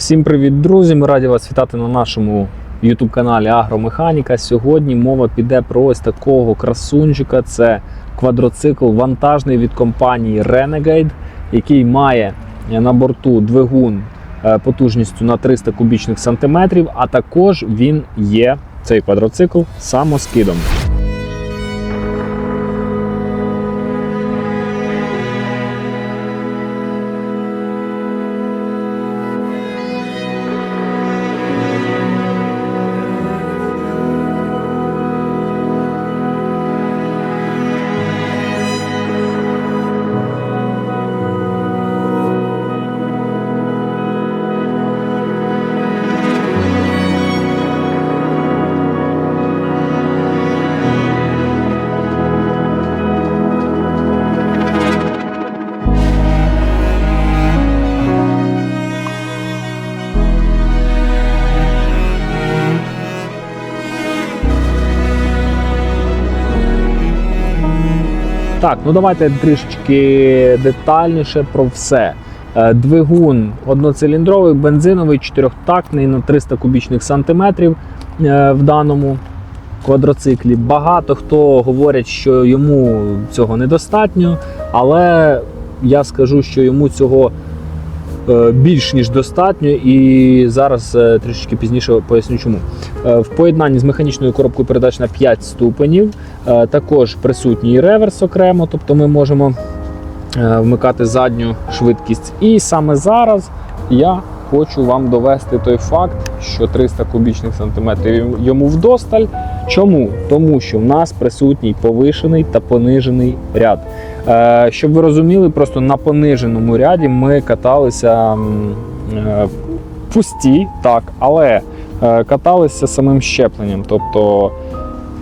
Всім привіт, друзі! Ми раді вас вітати на нашому YouTube каналі Агромеханіка. Сьогодні мова піде про ось такого красунчика. Це квадроцикл вантажний від компанії Renegade, який має на борту двигун е, потужністю на 300 кубічних сантиметрів, а також він є цей квадроцикл самоскидом. Так, ну давайте трішечки детальніше про все. Е, Двигун одноциліндровий, бензиновий, чотирьохтактний на 300 кубічних сантиметрів е, в даному квадроциклі. Багато хто говорять, що йому цього недостатньо, але я скажу, що йому цього е, більш ніж достатньо, і зараз трішечки пізніше поясню чому. В поєднанні з механічною коробкою передач на 5 ступенів. Е, Також присутній реверс окремо, тобто ми можемо е, вмикати задню швидкість. І саме зараз я хочу вам довести той факт, що 300 кубічних сантиметрів йому вдосталь. Чому? Тому що в нас присутній повишений та понижений ряд. Е, Щоб ви розуміли, просто на пониженому ряді ми каталися пусті, так, але каталися самим щепленням. Тобто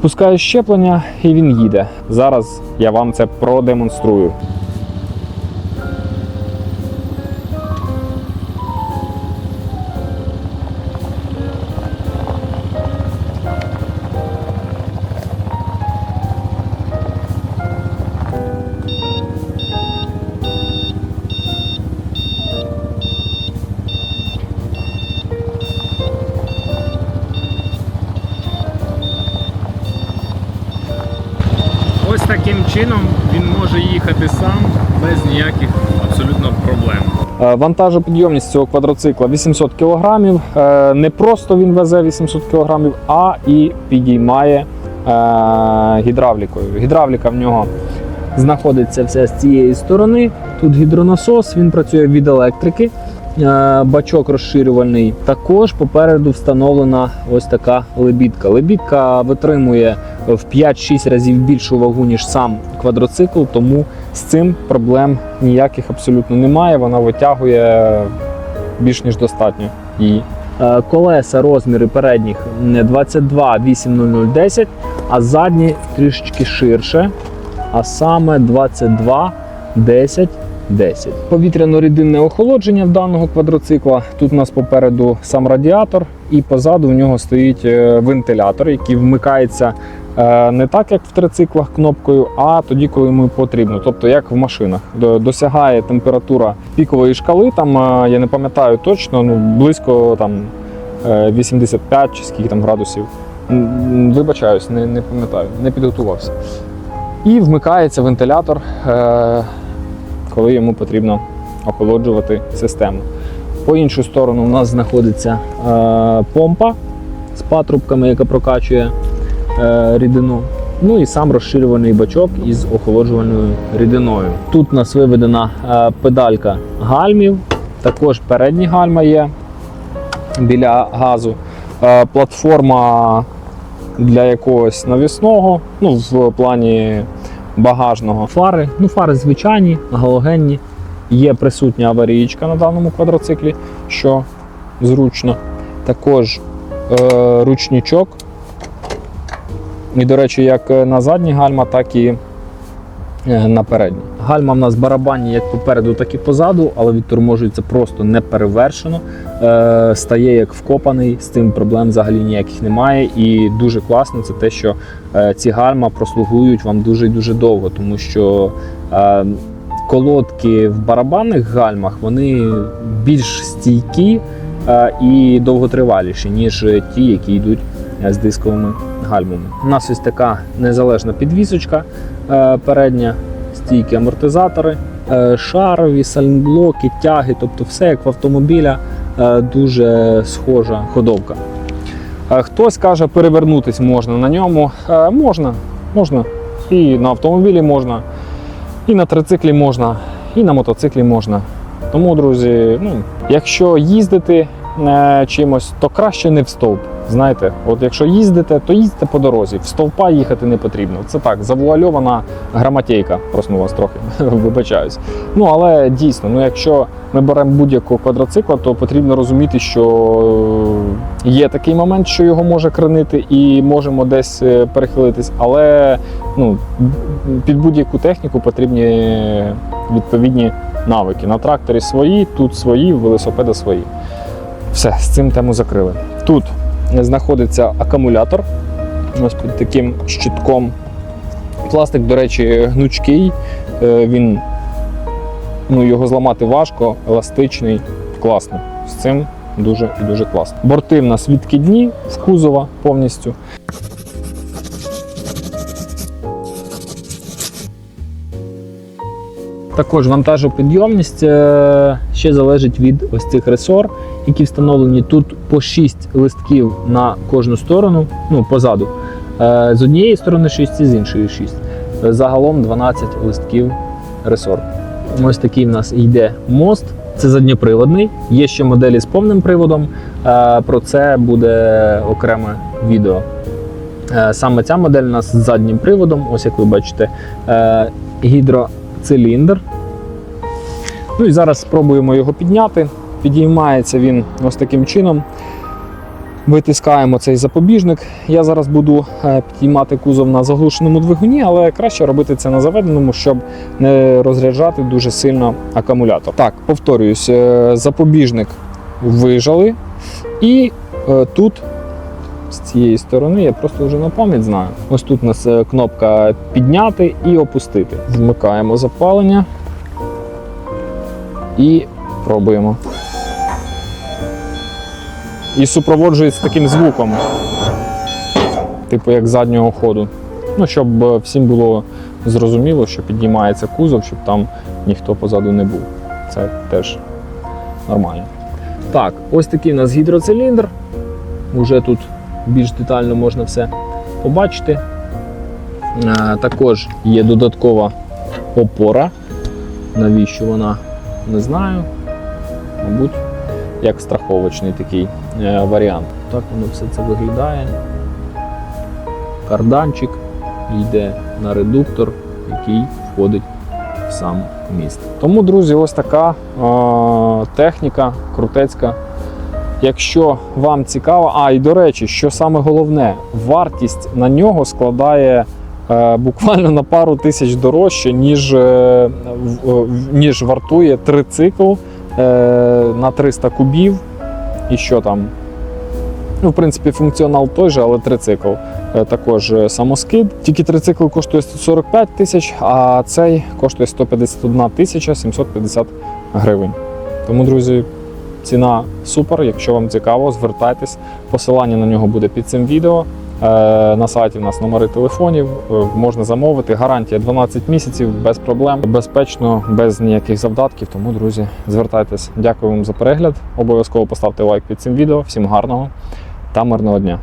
Пускаю щеплення і він їде. Зараз я вам це продемонструю. Таким чином він може їхати сам без ніяких абсолютно проблем. Е, Вантажопідйомність цього квадроцикла 800 кг. Не просто він везе 800 кг, а і підіймає е, гідравлікою. Гідравліка в нього знаходиться вся з цієї сторони. Тут гідронасос, він працює від електрики. Е, Бачок розширювальний. Також попереду встановлена ось така лебідка. Лебідка витримує в 5-6 разів більшу вагу, ніж сам квадроцикл, тому з цим проблем ніяких абсолютно немає. Вона витягує більш ніж достатньо її. Е, Колеса розміри передніх не 22 80010, а задні трішечки ширше, а саме 22 10 10. Повітряно-рідинне охолодження в даного квадроцикла. Тут у нас попереду сам радіатор, і позаду в нього стоїть е, вентилятор, який вмикається е, не так, як в трициклах кнопкою, а тоді, коли йому потрібно. Тобто, як в машинах. Досягає температура пікової шкали. Там е, я не пам'ятаю точно, ну близько там е, 85 чи скільки там градусів. Вибачаюсь, не, не пам'ятаю, не підготувався. І вмикається вентилятор. Коли йому потрібно охолоджувати систему. По іншу сторону у нас знаходиться е, помпа з патрубками, яка прокачує е, рідину. Ну і сам розширюваний бачок із охолоджувальною рідиною. Тут у нас виведена е, педалька гальмів, також передні гальма є біля газу. Е, платформа для якогось навісного, ну, в плані багажного. Фари, ну фари звичайні, галогенні. Є присутня аварійка на даному квадроциклі, що зручно. Також е, ручничок. І, до речі, як на задні гальма, так і е, на передні. Гальма в нас барабанні як попереду, так і позаду, але відторможується просто неперевершено. Е, стає як вкопаний, з цим проблем взагалі ніяких немає. І дуже класно це те, що е, ці гальма прослугують вам дуже і дуже довго, тому що е, колодки в барабанних гальмах вони більш стійкі. е, і довготриваліші, ніж ті, які йдуть е, з дисковими гальмами. У нас ось така незалежна підвісочка е, передня, стійки амортизатори, е, шарові, сальнблоки, тяги, тобто все як в автомобіля, е, дуже схожа ходовка. Хтось каже, перевернутись можна на ньому. Можна, можна. І на автомобілі можна, і на трициклі можна, і на мотоциклі можна. Тому, друзі, ну, якщо їздити чимось, то краще не в стовп. Знаєте, от якщо їздите, то їздьте по дорозі. В стовпа їхати не потрібно. Це так, завуальована граматейка. Проснулась трохи, вибачаюсь. Ну але дійсно, ну якщо ми беремо будь-якого квадроцикла, то потрібно розуміти, що е, є такий момент, що його може кренити, і можемо десь е, перехилитись, але ну, під будь-яку техніку потрібні відповідні навики. На тракторі свої, тут свої, в велосипеда свої. Все, з цим тему закрили. Тут знаходиться акумулятор ось під таким щитком. Пластик, до речі, гнучкий. Е, Він ну, його зламати важко, еластичний, класно. З цим дуже і дуже класно. Борти в нас відкидні з кузова повністю. Також вантажопідйомність е, ще залежить від ось цих ресор, які встановлені тут по 6 листків на кожну сторону, ну позаду. Е, З однієї сторони 6 і з іншої 6. Е, Загалом 12 листків ресор. Ось такий в нас йде мост. Це задньоприводний. Є ще моделі з повним приводом. Е, Про це буде окреме відео. Е, Саме ця модель у нас з заднім приводом. Ось як ви бачите, гідроциліндр. Ну і зараз спробуємо його підняти. Підіймається він ось таким чином. Витискаємо цей запобіжник. Я зараз буду е, підіймати кузов на заглушеному двигуні, але краще робити це на заведеному, щоб не розряджати дуже сильно акумулятор. Так, повторююсь, е, запобіжник вижали. І е, тут з цієї сторони, я просто вже на пам'ять знаю. Ось тут у нас кнопка підняти і опустити. Вмикаємо запалення і пробуємо. І супроводжується таким звуком, типу як заднього ходу. Ну, щоб е, всім було зрозуміло, що піднімається кузов, щоб там ніхто позаду не був. Це теж нормально. Так, ось такий у нас гідроциліндр. Уже тут більш детально можна все побачити. Е, Також є додаткова опора. Навіщо вона? Не знаю. Мабуть, як страховочний такий е, варіант. Так воно все це виглядає. Карданчик йде на редуктор, який входить в сам міст. Тому, друзі, ось така е, техніка крутецька. Якщо вам цікаво, а і до речі, що саме головне, вартість на нього складає е, буквально на пару тисяч дорожче, ніж, е, ніж вартує трицикл е, на 300 кубів. І що там? Ну, в принципі, функціонал той же, але трицикл. Е, Також е, самоскид. Тільки трицикл коштує 145 тисяч, а цей коштує 151 тисяча 750 гривень. Тому, друзі, ціна супер. Якщо вам цікаво, звертайтесь. Посилання на нього буде під цим відео. Е, На сайті в нас номери телефонів, е, можна замовити. Гарантія 12 місяців без проблем, безпечно, без ніяких завдатків. Тому, друзі, звертайтесь. Дякую вам за перегляд. Обов'язково поставте лайк під цим відео. Всім гарного та мирного дня.